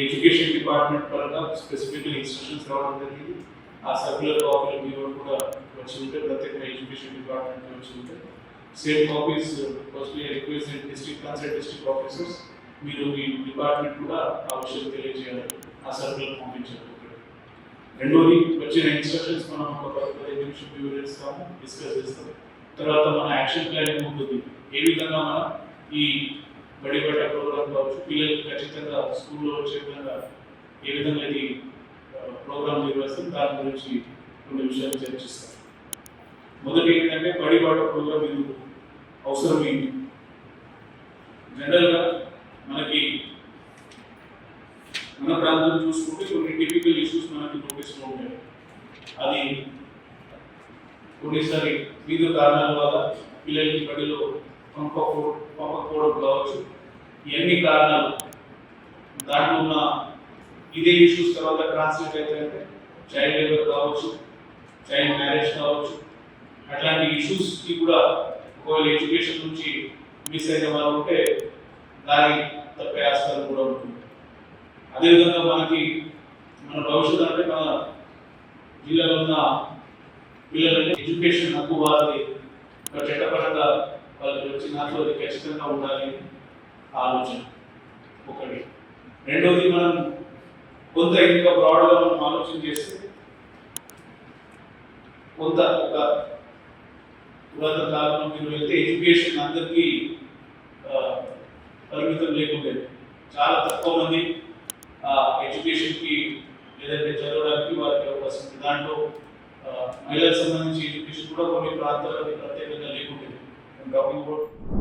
Education department పరంగా specific instructions రావడం జరిగింది ఆ సర్క్యులర్ కాపీలు మీరు కూడా వచ్చి ఉంటే ప్రత్యేకంగా ఎడ్యుకేషన్ డిపార్ట్మెంట్ వచ్చి ఉంటే same copies firstly request district consult district officers మీరు మీ డిపార్ట్మెంట్ కూడా ఆ విషయం తెలియజేయాలి ఆ సర్క్యులర్ పంపించాలి రెండోది వచ్చిన ఇన్స్ట్రక్షన్స్ మనం ఒక పదిహేను నిమిషం వివరిస్తాము డిస్కస్ చేస్తాము తర్వాత మన యాక్షన్ ప్లాన్ ఉంటుంది ఏ విధంగా మనం ఈ బడి బట్ట ప్రోగ్రామ్ కావచ్చు పిల్లలకి ఖచ్చితంగా స్కూల్లో వచ్చే విధంగా ఏ విధంగా ఇది ప్రోగ్రామ్ నిర్వహిస్తాం దాని గురించి కొన్ని విషయాలు చర్చిస్తాం మొదటి ఏంటంటే బడి బాట ప్రోగ్రామ్ ఎందుకు అవసరం ఏంటి జనరల్గా మనకి మన ప్రాంతం చూసుకుంటే కొన్ని టిపికల్ ఇష్యూస్ మనకి నోటీస్లో ఉంటాయి. అది కొన్నిసారి వివిధ కారణాల వల్ల పిల్లలకి బడిలో పంపకపోవడం కావచ్చు. ఇవన్నీ కారణాలు. దాంట్లో ఉన్న ఇదే ఇష్యూస్ తర్వాత ట్రాన్స్లేట్ అయితే చైల్డ్ లేబర్ కావచ్చు చైల్డ్ మ్యారేజ్ కావచ్చు. అట్లాంటి ఇష్యూస్కి కూడా ఒకవేళ ఎడ్యుకేషన్ నుంచి మిస్ అయిన వాళ్ళు ఉంటే దాని తప్పే ఆస్కారం కూడా ఉంటుంది. అదేవిధంగా మనకి మన భవిష్యత్తు అంటే మన జిల్లాలో ఉన్న పిల్లలకి ఎడ్యుకేషన్ హక్కు వారిది ఒక చట్టపరంగా వచ్చి నాతో ఖచ్చితంగా ఉండాలి. ఆలోచన. ఒకటి. రెండోది మనం కొంత ఇంకా బ్రాడ్గా మనం ఆలోచన చేస్తే కొంత ఒక పురాతన కాలంలో మీరు వెళ్తే ఎడ్యుకేషన్ అందరికీ పరిమితం లేకుండేది చాలా తక్కువ మంది ఆ ఎడ్యుకేషన్కి లేదంటే చదవడానికి వారికి అవకాశం ఉంది. దాంట్లో మహిళలకు సంబంధించి ఎడ్యుకేషన్ కూడా కొన్ని ప్రాంతాలకి ప్రత్యేక W